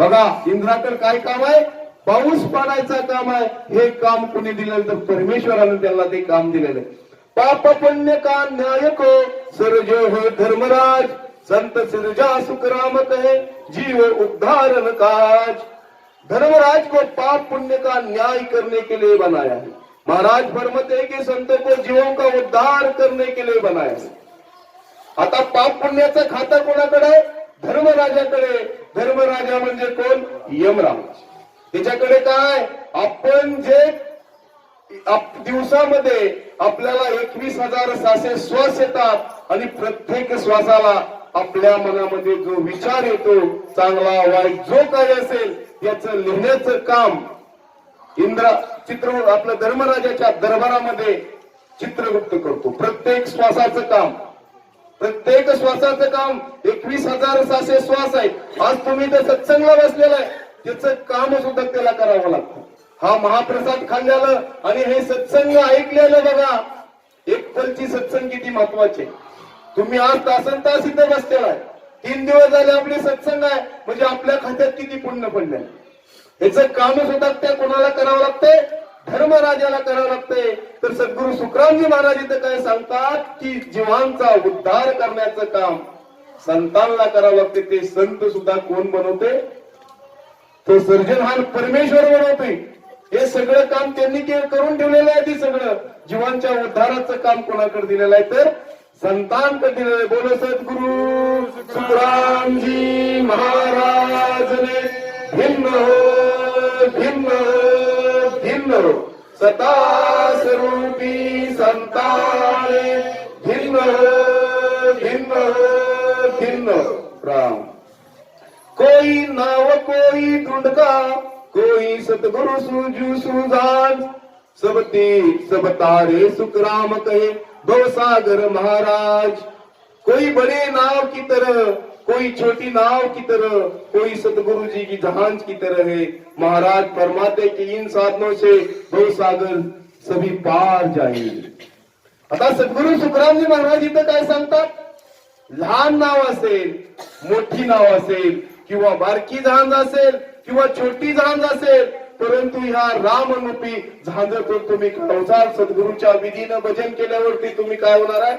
बघा इंद्राकडे काय काम आहे? पाऊस पाडायचं काम आहे. हे काम कुणी दिलं तर परमेश्वरानं त्याला ते काम दिलेलं आहे. पाप पुण्य का न्यायको सर्ज हो धर्मराज. संत सिरजा सुखराम कहे जीव उद्धारण काज. धर्मराज को पाप पुण्य का न्याय करने के लिए बनाया है। महाराज फरमते हैं कि संतों को जीवों का उद्धार करने के लिए बनाया है। आता पाप पुण्याचं खातं कोणाकडे धर्मराजाकडे धर्मराजा म्हणजे कोण? यमराज. त्याच्याकडे काय? आपण जे आप- दिवसामध्ये आपल्याला एकवीस हजार सहाशे श्वास येतात आणि प्रत्येक श्वासाला आपल्या मनामध्ये जो विचार येतो चांगला वाईट जो काय असेल त्याच लिहिण्याचं काम इंद्र चित्र आपल्या धर्मराजाच्या दरबारामध्ये चित्रगुप्त करतो. प्रत्येक श्वासाचं काम. प्रत्येक श्वासाचं काम एकवीस हजार सहाशे श्वास आहे. आज तुम्ही तर सत्संगला बसलेला आहे. त्याचं काम सुद्धा त्याला करावं लागतं. हा महाप्रसाद खाल्ल्याला आणि हे सत्संग ऐकलेलं बघा एक फलची सत्संग किती महत्त्वाचे तुम्ही आज तासन तास इथं बसलेला आहे. तीन दिवस झाले आपले सत्संग आहे. म्हणजे आपल्या खात्यात किती पुण्य पडले याचं काम सुद्धा त्या कोणाला करावं लागतंय? धर्मराजाला करावं लागतंय. तर सद्गुरु सुखरामजी महाराज इथं काय सांगतात की जीवांचा उद्धार करण्याचं काम संतांना करावं लागते. ते संत सुद्धा कोण बनवते? तो सर्जनहार परमेश्वर बनवते. हे सगळं काम त्यांनी करून ठेवलेलं आहे ते सगळं. जीवांच्या उद्धाराचं काम कोणाकडे दिलेलं आहे? तर संतांकडे दिलेलं आहे. बोल सद्गुरु हो सता स्वरूपी संताने भिन्न भिन्न भिन्न राम. कोई नाव कोई ढूंढका कोई सतगुरु सूजू सुजान. सब ते सब तारे सुख राम कहे दो सागर महाराज. कोई बड़े नाव की तरह कोई छोटी नाव की तरह कोई सतगुरु जी की जहाज की तरह है। महाराज फरमाते कि इन साधनों से बहु सागर सभी पार जाएंगे। आता सद्गुरु सुखरामजी महाराज इथं काय सांगतात लहान नाव असेल मोठी नाव असेल किंवा बारकी जहाज असेल किंवा छोटी जहाज असेल परंतु ह्या रामरूपी जहाजातून तुम्ही कंसार सद्गुरूच्या विधीनं भजन केल्यावरती तुम्ही काय होणार आहे?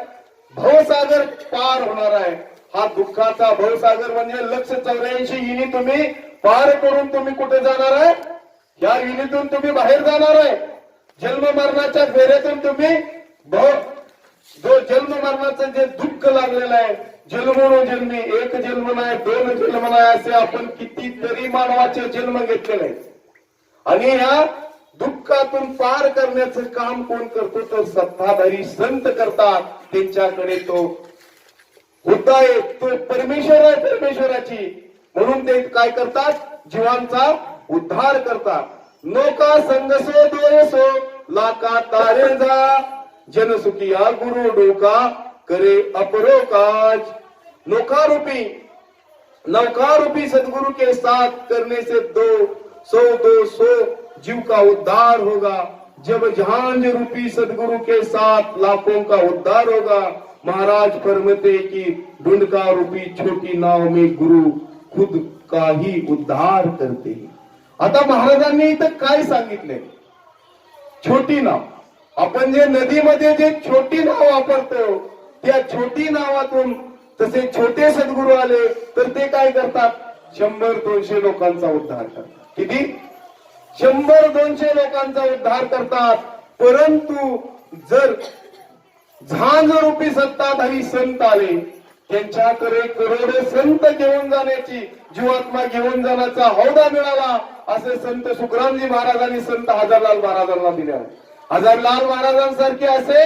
भवसागर पार होणार आहे. हा दुःखाचा भवसागर म्हणजे लक्ष चौऱ्याऐंशी इनी तुम्ही पार करून तुम्ही कुठे जाणार आहे? या इनीतून तुम्ही बाहेर जाणार आहे. जन्म मरणाच्या फेऱ्यातून तुम्ही जो जन्म मरणाचं जे दुःख लागलेलं आहे जन्मोनो जन्मी एक जन्म नाही दोन जन्म नाही असे आपण कितीतरी मानवाचे जन्म घेतलेले आणि या दुःखातून पार करण्याचं काम कोण करतो? तर सत्ताधारी संत करतात. त्यांच्याकडे तो होता आहे तो परमेश्वर आहे परमेश्वराची. म्हणून ते काय करतात? जीवांचा उद्धार करतात. नोका संगसो दोयसो लाका तारे जा. जनसुखिया गुरु डोका करे अपरो काज. नौकारूपी सदगुरु के साथ करने से दो सौ दो सौ जीव का उद्धार होगा। जब जहाज रूपी सदगुरु के साथ लाखों का उद्धार होगा महाराज फरमते की ढूंढका रूपी छोटी नाव में गुरु खुद का ही उद्धार करते आता महाराजांनी इथं काय सांगितले छोटी नाव. आपण जे नदीमध्ये जे छोटी नाव वापरतो त्या छोटी नावातून तसे छोटे सद्गुरू आले तर ते काय करतात? शंभर दोनशे लोकांचा उद्धार करतात. किती? शंभर दोनशे लोकांचा उद्धार करतात. परंतु जर झांज रूपी सत्ताधारी संत आले. त्यांच्याकडे करोडो संत घेऊन जाण्याची जीवात्मा घेऊन जाण्याचा हौदा मिळाला असे संत सुखरामजी महाराजांनी संत हजारलाल महाराजांना दिले हजारलाल महाराजांसारखे असे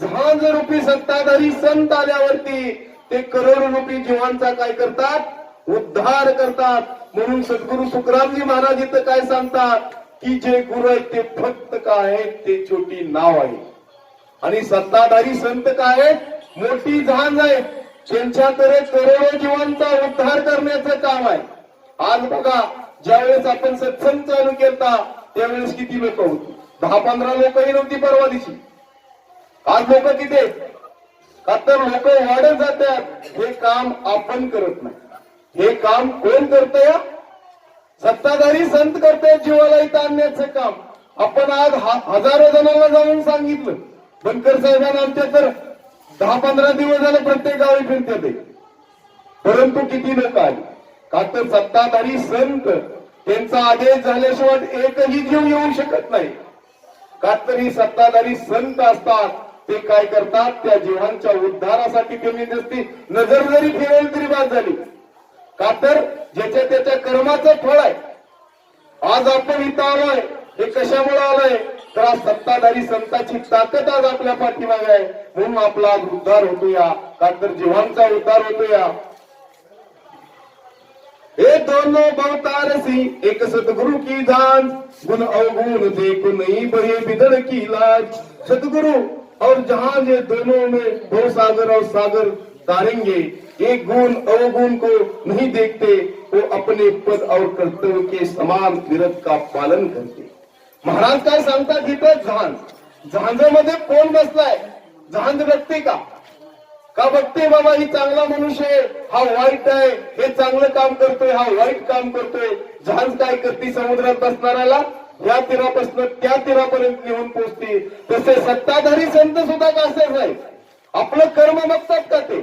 झांज रूपी सत्ताधारी संत आल्यावरती ते करोड रूपी जीवांचा काय करतात? उद्धार करतात. म्हणून सद्गुरु सुखरामजी महाराज इथं काय सांगतात? की जे गुरु आहेत ते फक्त काय आहेत? ते छोटी नाव आहे. आणि सत्ताधारी संत काय मोठी झांज आहे त्यांच्याकडे करोडो जीवांचा उद्धार करण्याचं काम आहे. आज बघा ज्यावेळेस आपण सत्संग चालू केला त्यावेळेस किती लोक होती? दहा पंधरा लोकही नव्हती परवा दिवशी. आज लोक किती आता का तर लोक वाढत जातात. हे काम आपण करत नाही. हे काम कोण करत सत्ताधारी संत करते जीवाला इथं आणण्याचं काम. आपण आज हजारो जणांना जाऊन सांगितलं. बनकर साहेबांना आमच्या तर दहा पंधरा दिवस झाले प्रत्येक गावी फिरते ते. परंतु किती नका काय का तर सत्ताधारी संत त्यांचा आदेश झाल्याशिवाय एकही जीव येऊ शकत नाही. का तर ही सत्ताधारी संत असतात ते काय करतात? त्या जीवांच्या उद्धारासाठी कमी नसती नजर जरी फिरवली तरी बाद झाली. का तर ज्याच्या त्याच्या कर्माचं फळ आहे. आज आपण इथं आलोय हे कशामुळे आलोय? तर आज सत्ताधारी संतांची ताकद आज आपल्या पाठीमागे आहे. म्हणून आपला आज उद्धार होतो या का जीवांचा उद्धार होतो या हे दोनों एक सतगुरु की जान, गुण अवगुण देखो नहीं बहे बिदड़ की लाज। सतगुरु और जहाँ ये दोनों में भव सागर और सागर तारेंगे एक गुण अवगुण को नहीं देखते, वो अपने पद और कर्तव्य के समान विरत का पालन करते। महाराज काय सांगतात इथं झांज झांजमध्ये कोण बसलाय? झांज बघते का? का बघते बाबा ही चांगला मनुष्य आहे हा वाईट आहे हे चांगलं काम करतोय हा वाईट काम करतोय. झांज काय करते? समुद्रात बसणाऱ्याला या तीरापासून त्या तीरापर्यंत नेऊन पोहोचते तसे सत्ताधारी संत सुद्धा का आहे आपलं कर्म बघतात का ते?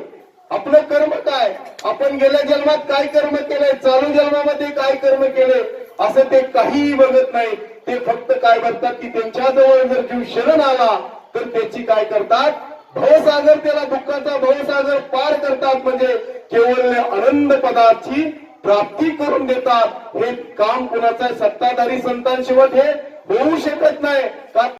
आपलं कर्म काय? आपण गेल्या जन्मात काय कर्म केलंय? चालू जन्मामध्ये काय कर्म केले असं ते काहीही बघत नाही. ते फक्त काय बघतात की त्यांच्याजवळ जर जीव शरण आला तर त्याची काय करतात? भवसागर त्याला दुःखाचा भवसागर पार करतात. म्हणजे केवळ आनंद पदाची प्राप्ती करून देतात. हे काम कुणाचं सत्ताधारी संतांशिवाय हे होऊ शकत नाही. का